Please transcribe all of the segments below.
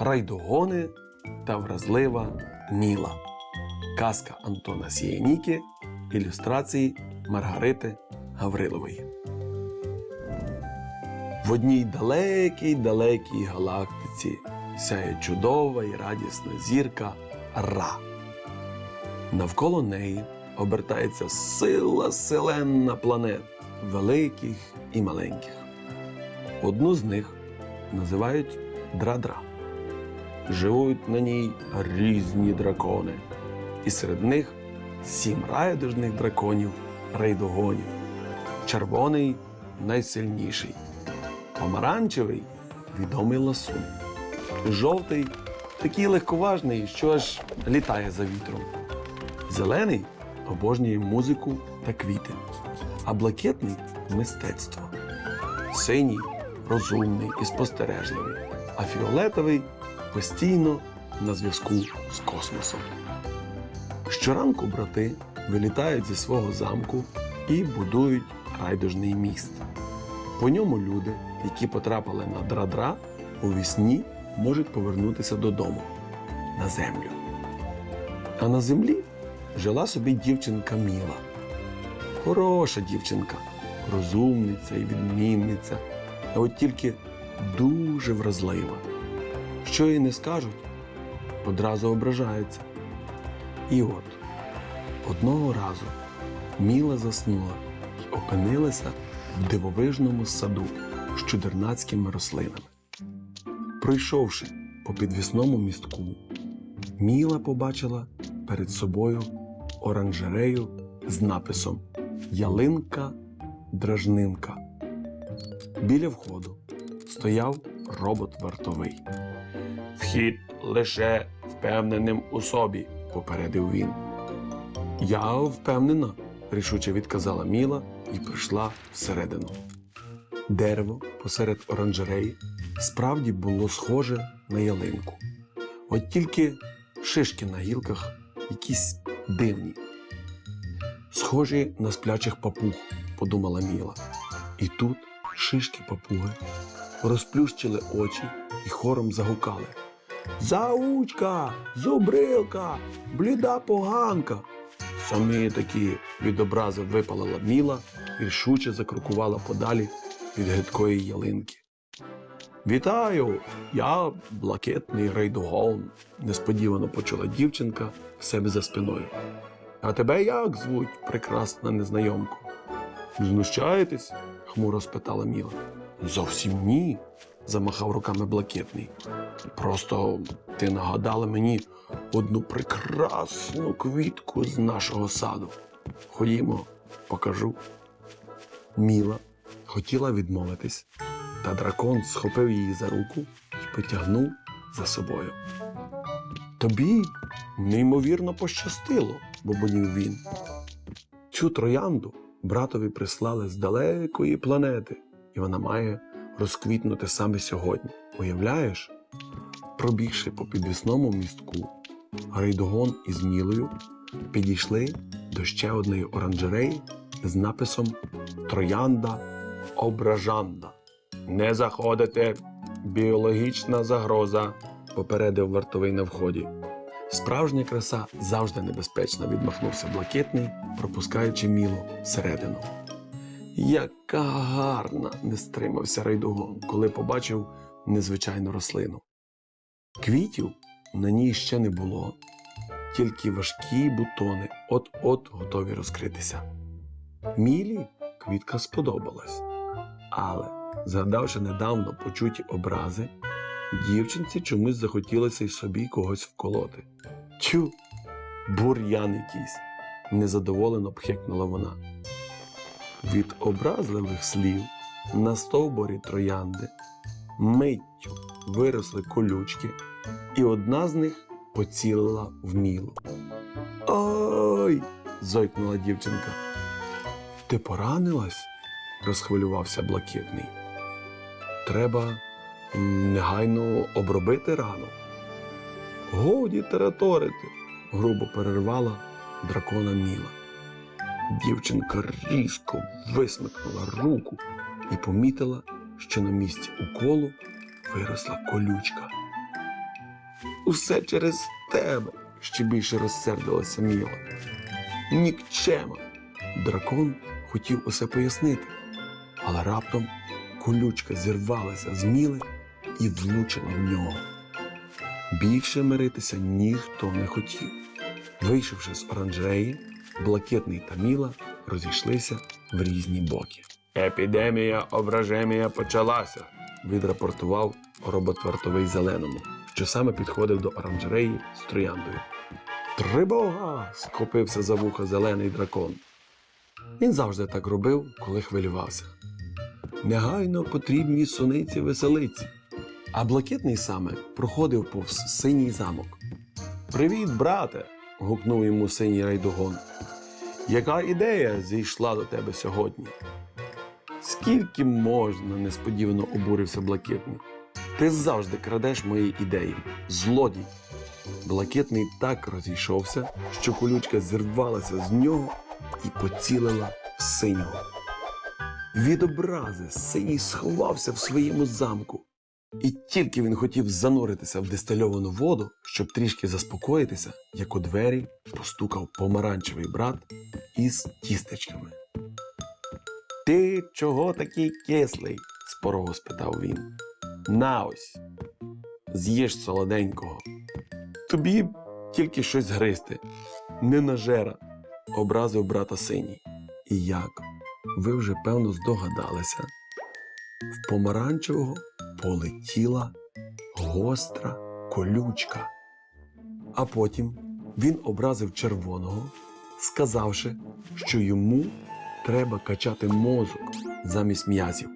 Райдогони та вразлива Міла. Казка Антона Сієніки, ілюстрації Маргарити Гаврилової. В одній далекій далекій галактиці сяє чудова і радісна зірка Ра. Навколо неї обертається сила селенна планет, великих і маленьких. Одну з них називають Драдра. Живуть на ній різні дракони, і серед них сім райдужних драконів рейдогонів. Червоний найсильніший, помаранчевий відомий ласун, жовтий такий легковажний, що аж літає за вітром. Зелений обожнює музику та квіти, а блакитний мистецтво. Синій розумний і спостережливий, а фіолетовий постійно на зв'язку з космосом. Щоранку брати вилітають зі свого замку і будують райдужний міст. По ньому люди, які потрапили на Драдра, у вісні можуть повернутися додому на землю. А на землі жила собі дівчинка Міла. Хороша дівчинка, розумниця і відмінниця, а от тільки дуже вразлива. Що їй не скажуть, одразу ображається. І от одного разу Міла заснула і опинилася в дивовижному саду з чудернацькими рослинами. Пройшовши по підвісному містку, Міла побачила перед собою оранжерею з написом Ялинка Дражнинка. Біля входу стояв робот вартовий. Вхід лише впевненим у собі, попередив він. Я впевнена, рішуче відказала Міла і прийшла всередину. Дерево посеред оранжереї справді було схоже на ялинку. От тільки шишки на гілках якісь дивні. Схожі на сплячих папуг, подумала Міла. І тут шишки папуги розплющили очі і хором загукали. Заучка, зубрилка, бліда поганка. Самі такі від образи випалила Міла і рішуче закрокувала подалі від гидкої ялинки. Вітаю! Я блакитний рейдогон, несподівано почула дівчинка в себе за спиною. А тебе як звуть, прекрасна незнайомко? Знущаєтесь? хмуро спитала Міла. Зовсім ні, замахав руками блакитний. Просто ти нагадала мені одну прекрасну квітку з нашого саду. Ходімо, покажу. Міла хотіла відмовитись, та дракон схопив її за руку і потягнув за собою. Тобі неймовірно пощастило, бубонів він. Цю троянду братові прислали з далекої планети, і вона має розквітнути саме сьогодні. Уявляєш? Пробігши по підвісному містку, Грейдогон із Мілою підійшли до ще одної оранжереї з написом Троянда Ображанда. Не заходите, біологічна загроза, попередив вартовий на вході. Справжня краса завжди небезпечна, відмахнувся блакитний, пропускаючи мілу всередину. Яка гарна! не стримався райдугон, коли побачив незвичайну рослину. Квітів на ній ще не було, тільки важкі бутони от-от готові розкритися. Мілі квітка сподобалась, але, згадавши недавно почуті образи, дівчинці чомусь захотілося й собі когось вколоти. Тю, бур'ян якийсь, незадоволено пхекнула вона. Від образливих слів на стовборі троянди миттю виросли колючки, і одна з них поцілила в мілу. Ой! зойкнула дівчинка. Ти поранилась? розхвилювався блакитний. Треба негайно обробити рану. Годі тераторити, грубо перервала дракона Міла. Дівчинка різко висмикнула руку і помітила, що на місці уколу виросла колючка. Усе через тебе, ще більше розсердилася Міла. Нікчема. Дракон хотів усе пояснити, але раптом колючка зірвалася з Міли і влучила в нього. Більше миритися ніхто не хотів. Вийшовши з оранжереї, блакитний та Міла розійшлися в різні боки. Епідемія ображемія почалася, відрапортував роботвартовий зеленому, що саме підходив до оранжереї з трояндою. Тривога! схопився за вуха зелений дракон. Він завжди так робив, коли хвилювався. Негайно потрібні суниці веселиці. А блакитний саме проходив повз синій замок. Привіт, брате! Гукнув йому синій райдугон. Яка ідея зійшла до тебе сьогодні? Скільки можна, несподівано обурився блакитний. Ти завжди крадеш мої ідеї. Злодій. Блакитний так розійшовся, що колючка зірвалася з нього і поцілила синього. Від образи синій сховався в своєму замку. І тільки він хотів зануритися в дистильовану воду, щоб трішки заспокоїтися, як у двері постукав помаранчевий брат із тістечками. Ти чого такий кислий? з порогу спитав він. На ось, з'їж солоденького. Тобі тільки щось гризти, не нажера, образив брата синій. І як? Ви вже певно здогадалися, в помаранчевого полетіла гостра колючка. А потім він образив червоного, сказавши, що йому треба качати мозок замість м'язів.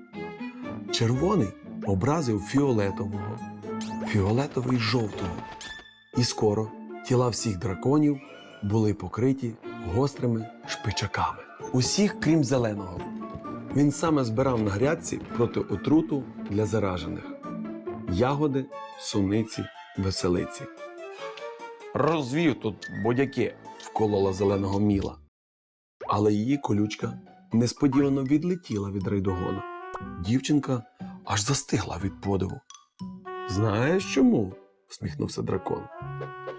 Червоний образив фіолетового, фіолетовий жовтого. І скоро тіла всіх драконів були покриті гострими шпичаками. Усіх, крім зеленого. Він саме збирав на грядці проти отруту для заражених ягоди, суниці, веселиці. Розвів тут будяки, вколола зеленого міла. Але її колючка несподівано відлетіла від райдогона. Дівчинка аж застигла від подиву. Знаєш чому? всміхнувся дракон.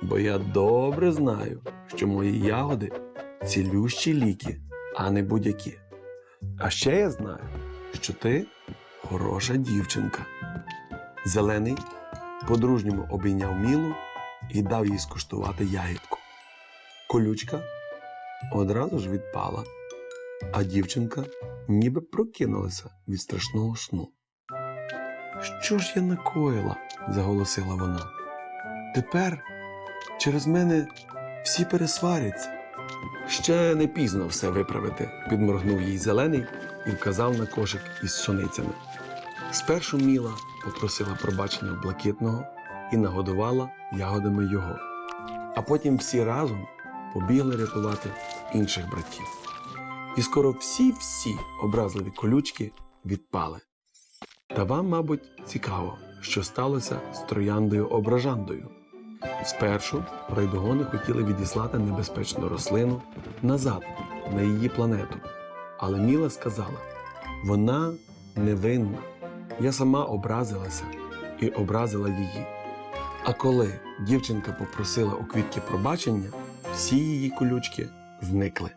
Бо я добре знаю, що мої ягоди цілющі ліки, а не будь-які. А ще я знаю, що ти хороша дівчинка. Зелений по-дружньому обійняв мілу і дав їй скуштувати ягідку. Колючка одразу ж відпала, а дівчинка ніби прокинулася від страшного сну. Що ж я накоїла? заголосила вона. Тепер через мене всі пересваряться. Ще не пізно все виправити, підморгнув їй зелений і вказав на кошик із суницями. Спершу Міла попросила пробачення блакитного і нагодувала ягодами його. А потім всі разом побігли рятувати інших братів. І скоро всі-всі образливі колючки відпали. Та вам, мабуть, цікаво, що сталося з трояндою ображандою. Спершу райдугони хотіли відіслати небезпечну рослину назад на її планету. Але Міла сказала: вона невинна. Я сама образилася і образила її. А коли дівчинка попросила у квітки пробачення, всі її колючки зникли.